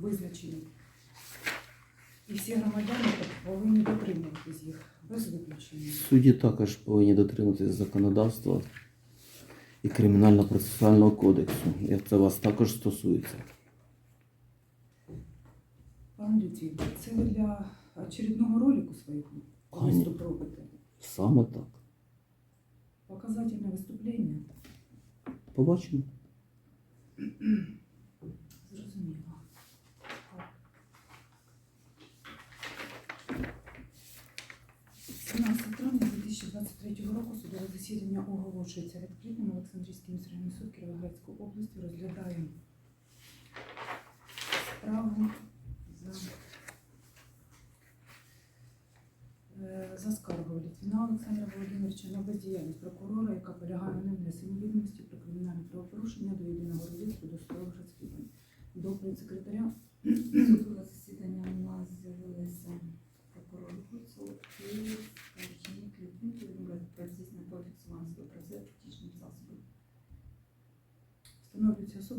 визначені. І всі громадяни повинні дотримуватись їх без виключення. Судді також повинні дотримуватися законодавства і кримінально-процесуального кодексу. І це вас також стосується. Пан Лютій, це ви для очередного ролику Конечно. виступ робите? Саме так. Показательне виступлення? Побачимо. Зрозуміло. 17 травня 2023 року судове засідання оголошується відкритим. Олександрійський міськрайонний суд Кіровоградської області розглядає справу за, е, за скаргою Літвіна Олександра Володимировича на бездіяльність прокурора, яка полягає на невнесенні відомості про кримінальне правопорушення до єдиного реєстру досудових розслідувань. Доповідь секретаря Судове засідання у нас з'явилися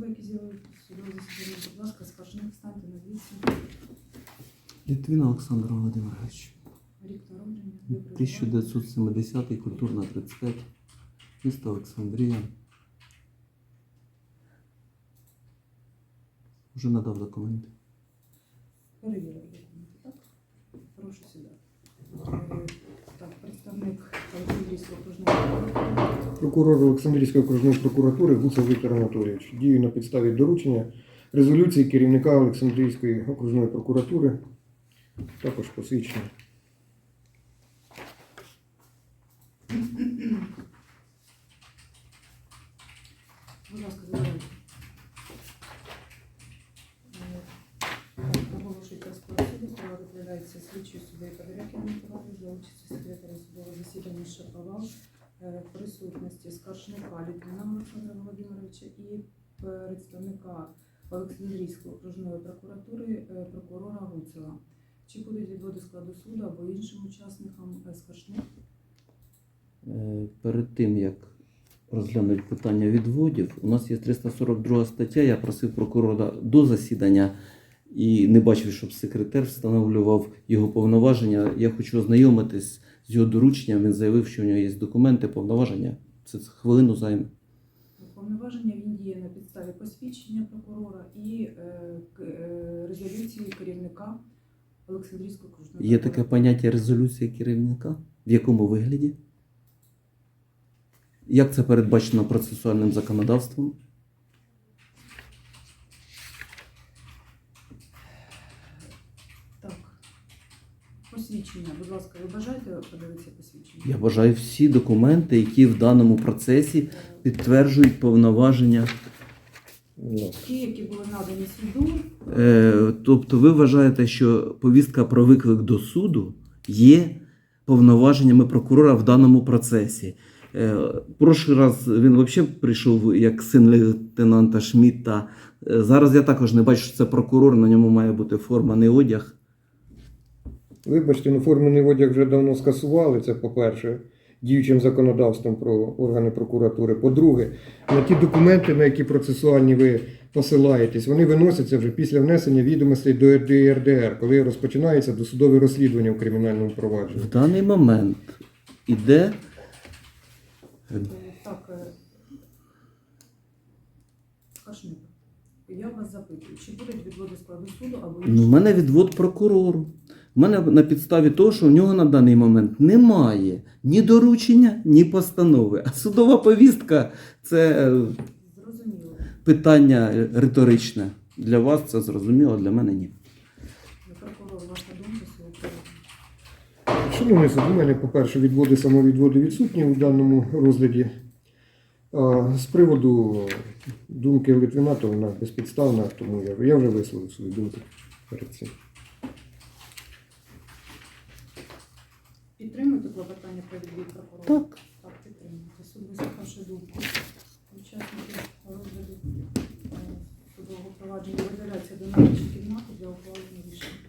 особи, які судове засідання. Будь ласка, скаржник, встаньте на вісім. Літвін Олександр Володимирович. Рік народження. де проживаєте? 1970 культурна 35. Місто Олександрія. Вже надав документи. Перевірили документи, так? Прошу сюди. Е, Так, представник Олександрійського окружного Прокурор Олександрійської окружної прокуратури Гуцев Віктор Анатолійович дію на підставі доручення резолюції керівника Олександрійської окружної прокуратури, також посвідчення. Будь ласка, задавайте. Оголошується справа справа розглядається слідчою суддею Подорякіним Миколаєвич за участі секретаря судового засідання Шаповал, присутності скаржника Літвіна Олександра Володимировича і представника Олександрійської окружної прокуратури е, прокурора Гуцела. Чи будуть відводи складу суду або іншим учасникам е, скаржник? Е, Перед тим як розглянути питання відводів, у нас є 342 стаття. Я просив прокурора до засідання і не бачив, щоб секретар встановлював його повноваження. Я хочу ознайомитись з його дорученням. Він заявив, що у нього є документи, повноваження. Це хвилину займе. Повноваження він діє на підставі посвідчення прокурора і е, е, резолюції керівника Олександрійської окружної Є таке поняття резолюція керівника? В якому вигляді? Як це передбачено процесуальним законодавством? Так. Посвідчення, будь ласка, ви бажаєте подивитися посвідчення? Я вважаю всі документи, які в даному процесі підтверджують повноваження. Ті, які були надані суду, Е, тобто ви вважаєте, що повістка про виклик до суду є повноваженнями прокурора в даному процесі. Е, прошлий раз він взагалі прийшов як син лейтенанта Шмідта. Е, зараз я також не бачу, що це прокурор, на ньому має бути форманий одяг. Вибачте, ну формений одяг вже давно скасували, це по-перше, діючим законодавством про органи прокуратури. По-друге, на ті документи, на які процесуальні ви посилаєтесь, вони виносяться вже після внесення відомостей до РДР, коли розпочинається досудове розслідування в кримінальному провадженні. В даний момент іде так, е, Кашник, я вас запитую, чи будуть відводи складу суду або Ну, в мене відвод прокурору. У мене на підставі того, що в нього на даний момент немає ні доручення, ні постанови. А судова повістка це е, Зрозуміло. питання риторичне. Для вас це зрозуміло, для мене ні. Шановний суд, у мене, по-перше, відводи самовідводи відсутні у даному розгляді. З приводу думки Литвина, то вона безпідставна, тому я вже висловив свою думку перед цим. Підтримуєте клопотання про відвід прокурора? Так. Так, підтримуєте. Суд вислухавши думку учасників розгляду е, судового провадження виділяється до нарадчої кімнати для ухвалення рішення.